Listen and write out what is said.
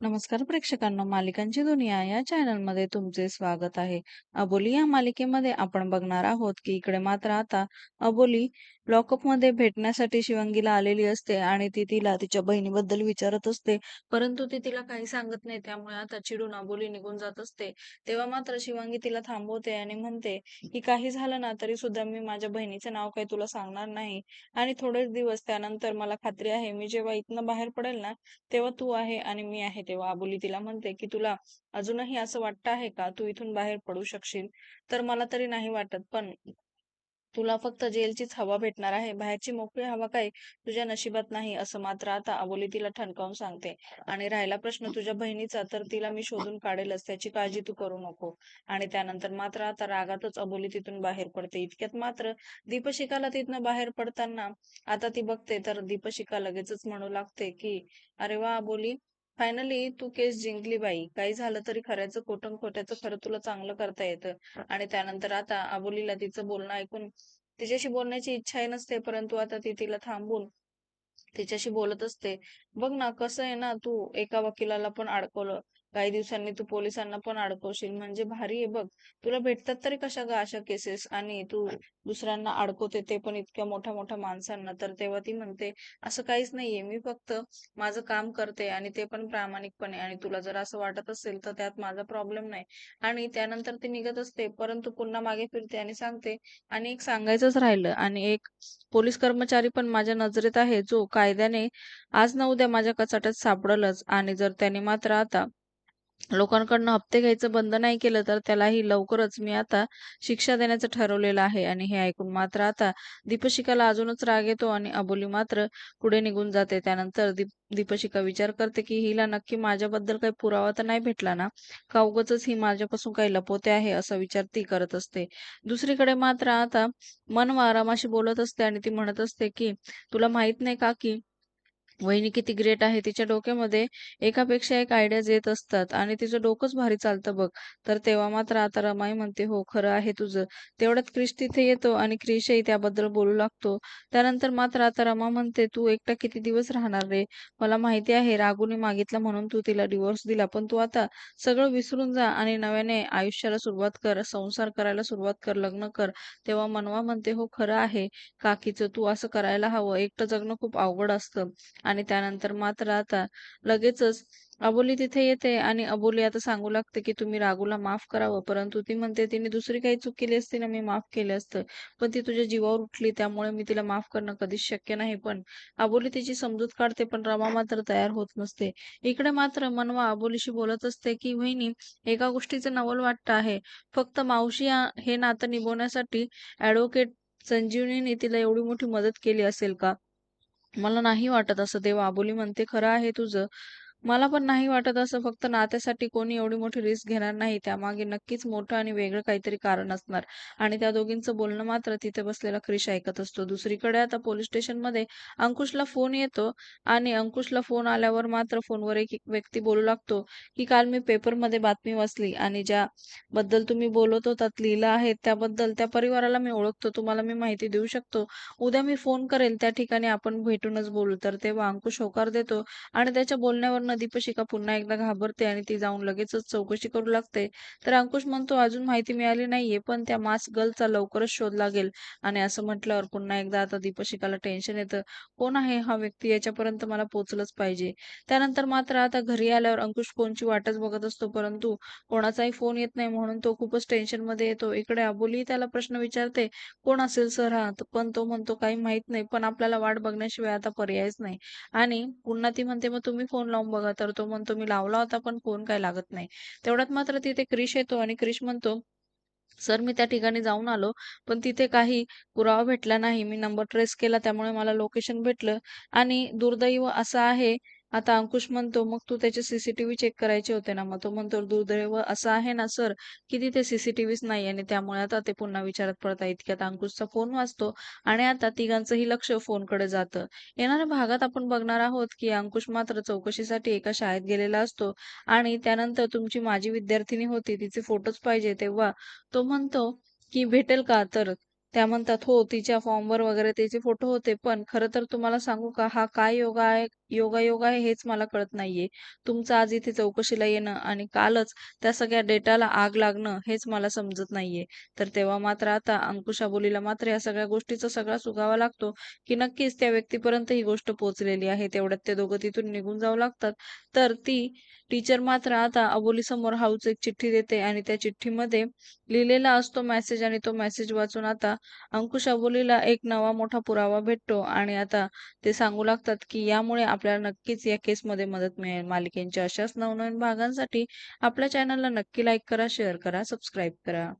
नमस्कार प्रेक्षकांनो, मालिकांची दुनिया या चॅनलमध्ये तुमचे स्वागत आहे. अबोली या मालिकेमध्ये आपण बघणार आहोत की इकडे मात्र आता अबोली लॉकअपमध्ये भेटण्यासाठी शिवांगीला आलेली असते आणि ती तिला तिच्या बहिणीबद्दल विचारत असते. परंतु ती तिला काही सांगत नाही. त्यामुळे आता चिडून अबोली निघून जात असते. तेव्हा मात्र शिवांगी तिला थांबवते आणि म्हणते की काही झालं ना तरी सुद्धा मी माझ्या बहिणीचं नाव काही तुला सांगणार नाही आणि थोडेच दिवस त्यानंतर मला खात्री आहे मी जेव्हा इथनं बाहेर पडेल ना तेव्हा तू आहे आणि मी आहे. तेव्हा अबोली तिला म्हणते की तुला अजूनही असं वाटतं आहे का तू इथून बाहेर पडू शकशील? तर मला तरी नाही वाटत. पण तुला फक्त जेलचीच हवा भेटणार आहे. बाहेरची मोकळी हवा काय तुझ्या नशिबात नाही असं मात्र आता अबोली तिला ठणकावून सांगते. आणि राहिला प्रश्न तुझ्या बहिणीचा तर तिला मी शोधून काढेलच त्याची काळजी तू करू नको. आणि त्यानंतर मात्र आता रागातच अबोली तिथून बाहेर पडते. इतक्यात मात्र दीपशिकाला तिथनं बाहेर पडताना आता ती बघते तर दीपशिका लगेचच म्हणू लागते की अरे वा अबोली फायनली तू केस जिंकली बाई. काही झालं तरी खऱ्याचं खोटं खोट्याचं खरं तुला चांगलं करता येतं. आणि त्यानंतर आता अबोलीला तिचं बोलणं ऐकून तिच्याशी बोलण्याची इच्छाही नसते. परंतु आता ती तिला थांबून तिच्याशी बोलत असते. बघ ना कसं आहे ना तू एका वकिलाला पण अडकवलं. काही दिवसांनी तू पोलिसांना पण अडकवशील. म्हणजे भारी आहे बघ. तुला भेटतात तरी कशा ग अशा केसेस आणि तू दुसऱ्यांना अडकवते ते पण इतक्या मोठ्या मोठ्या माणसांना. तर तेव्हा ती म्हणते असं काहीच नाहीये. मी फक्त माझं काम करते आणि ते पण प्रामाणिकपणे आणि तुला जर असं वाटत असेल तर त्यात माझा प्रॉब्लेम नाही. आणि त्यानंतर ती निघत असते. परंतु पुन्हा मागे फिरते आणि सांगते आणि एक सांगायचंच राहिलं आणि एक पोलीस कर्मचारी पण माझ्या नजरेत आहे जो कायद्याने आज ना उद्या माझ्या कचाट्यात सापडलच आणि जर त्याने मात्र आता लोकांकडनं हप्ते घ्यायचं बंद नाही केलं तर त्यालाही लवकरच मी आता शिक्षा देण्याचं ठरवलेलं आहे आणि हे ऐकून मात्र आता दीपशिकाला अजूनच राग येतो आणि अबोली मात्र पुढे निघून जाते. त्यानंतर दीप दीपशिका विचार करते की हिला नक्की माझ्याबद्दल काही पुरावा तर नाही भेटला ना? का उगच ही माझ्यापासून काही लपवते आहे असा विचार ती करत असते. दुसरीकडे मात्र आता मन आरामाशी बोलत असते आणि ती म्हणत असते की तुला माहीत नाही का की वहिनी किती ग्रेट आहे. तिच्या डोक्यामध्ये एकापेक्षा एक आयडियाज येत असतात आणि तिचं डोकंच भारी चालतं बघ. तर तेव्हा मात्र आता रमाई म्हणते हो खरं आहे तुझं. तेवढ्यात क्रिश तिथे येतो आणि क्रिशही त्याबद्दल बोलू लागतो. त्यानंतर मात्र आता रमा म्हणते तू एकटा किती दिवस राहणार रे? मला माहिती आहे रागूने मागितलं म्हणून तू तिला डिव्होर्स दिला. पण तू आता सगळं विसरून जा आणि नव्याने आयुष्याला सुरुवात कर. संसार करायला सुरुवात कर. लग्न कर. तेव्हा मनवा म्हणते हो खरं आहे काकीचं तू असं करायला हवं. एकटं जगणं खूप अवघड असतं. आणि त्यानंतर मात्र आता लगेचच अबोली तिथे येते आणि अबोली आता सांगू लागते की तुम्ही रागूला माफ करावं. परंतु ती म्हणते तिने दुसरी काही चूक केली असती ना मी माफ केलं असतं. पण ती तुझ्या जीवावर उठली त्यामुळे मी तिला माफ करणं कधीच शक्य नाही. पण अबोली तिची समजूत काढते पण रमा मात्र तयार होत नसते. इकडे मात्र मनवा अबोलीशी बोलत असते की वहिनी एका गोष्टीचं नवल वाटतं आहे. फक्त मावशी हे नातं निभवण्यासाठी ऍडव्होकेट संजीवनीने तिला एवढी मोठी मदत केली असेल का? मला नाही वाटत असं. ते अबोली म्हणते खरं आहे तुझं. मला पण नाही वाटत असं. फक्त नात्यासाठी कोणी एवढी मोठी रिस्क घेणार नाही. त्यामागे नक्कीच मोठं आणि वेगळं काहीतरी कारण असणार. आणि त्या दोघींचं बोलणं मात्र तिथे बसलेला क्रिश ऐकत असतो. दुसरीकडे आता पोलीस स्टेशनमध्ये अंकुशला फोन येतो आणि अंकुशला फोन आल्यावर मात्र फोनवर एक व्यक्ती बोलू लागतो की काल मी पेपरमध्ये बातमी वाचली आणि ज्याबद्दल तुम्ही बोलत होतात लिहिलं आहे त्याबद्दल त्या परिवाराला मी ओळखतो. तुम्हाला मी माहिती देऊ शकतो. उद्या मी फोन करेल त्या ठिकाणी आपण भेटूनच बोलू. तर तेव्हा अंकुश होकार देतो आणि त्याच्या बोलण्यावर बोलण्यावरनं पुन्हा एकदा घाबरते आणि ती जाऊन लगेचच चौकशी करू लागते. तर अंकुश म्हणतो अजून माहिती मिळाली नाहीये पण त्या मास गर्लचा लवकरच शोध लागेल आणि असं म्हटल्यावर पुन्हा एकदा आता दीपशिकाला टेन्शन येतं. कोण आहे हा व्यक्ती? याच्यापर्यंत मला पोचलंच पाहिजे. त्यानंतर मात्र आता घरी आल्यावर अंकुश फोनची वाटच बघत असतो परंतु कोणाचाही फोन येत नाही म्हणून तो खूपच टेन्शनमध्ये येतो. इकडे अबोली त्याला प्रश्न विचारते कोण असेल सर हा? पण तो म्हणतो काही माहीत नाही पण आपल्याला वाट बघण्याशिवाय आता पर्यायच नाही. आणि पुन्हा ती म्हणते मग तुम्ही फोन लावून बघा. तर तो म्हणतो मी लावला होता पण फोन काय लागत नाही. तेवढ्यात मात्र तिथे क्रिश येतो आणि क्रिश म्हणतो सर मी त्या ठिकाणी जाऊन आलो पण तिथे काही पुरावा भेटला नाही. मी नंबर ट्रेस केला त्यामुळे मला लोकेशन भेटलं आणि दुर्दैव असं आहे आता अंकुश म्हणतो मग तू त्याचे सीसीटीव्ही चेक करायचे होते ना? मग तो म्हणतो दुर्दैव असं आहे ना सर की तिथे सीसीटीव्हीच नाही आणि त्यामुळे आता ते पुन्हा विचारात इतक्या आता अंकुशचा फोन वाचतो आणि आता तिघांचंही लक्ष फोनकडे जातं. येणाऱ्या भागात आपण बघणार आहोत की अंकुश मात्र चौकशीसाठी एका शाळेत गेलेला असतो आणि त्यानंतर तुमची माजी विद्यार्थिनी होती तिचे फोटोज पाहिजे तेव्हा तो म्हणतो की भेटेल का? तर त्या म्हणतात हो तिच्या फॉर्मवर वगैरे तिचे फोटो होते पण खरं तर तुम्हाला सांगू का हा काय योगा आहे योगायोग आहे हेच मला कळत नाहीये. तुमचं आज इथे चौकशीला येणं आणि कालच त्या सगळ्या डेटाला आग लागणं हेच मला समजत नाहीये. तर तेव्हा मात्र आता अंकुश अबोलीला मात्र या सगळ्या गोष्टीचा सगळा सुगावा लागतो, की नक्कीच त्या व्यक्तीपर्यंत ही गोष्ट पोहोचलेली आहे. तेवढ्यात ते दोघं तिथून निघून जाऊ लागतात. तर ती टीचर मात्र आता अबोली समोर हाऊच एक चिठ्ठी देते आणि त्या चिठ्ठीमध्ये लिहिलेला असतो मेसेज आणि तो मेसेज वाचून आता अंकुश अबोलीला एक नवा मोठा पुरावा भेटतो आणि आता ते सांगू लागतात, की यामुळे आपल्याला नक्कीच या केसमध्ये मदत मिळेल. मालिकेच्या अशाच नवनवीन भागांसाठी आपल्या चॅनलला नक्की लाईक करा, शेअर करा, सबस्क्राईब करा.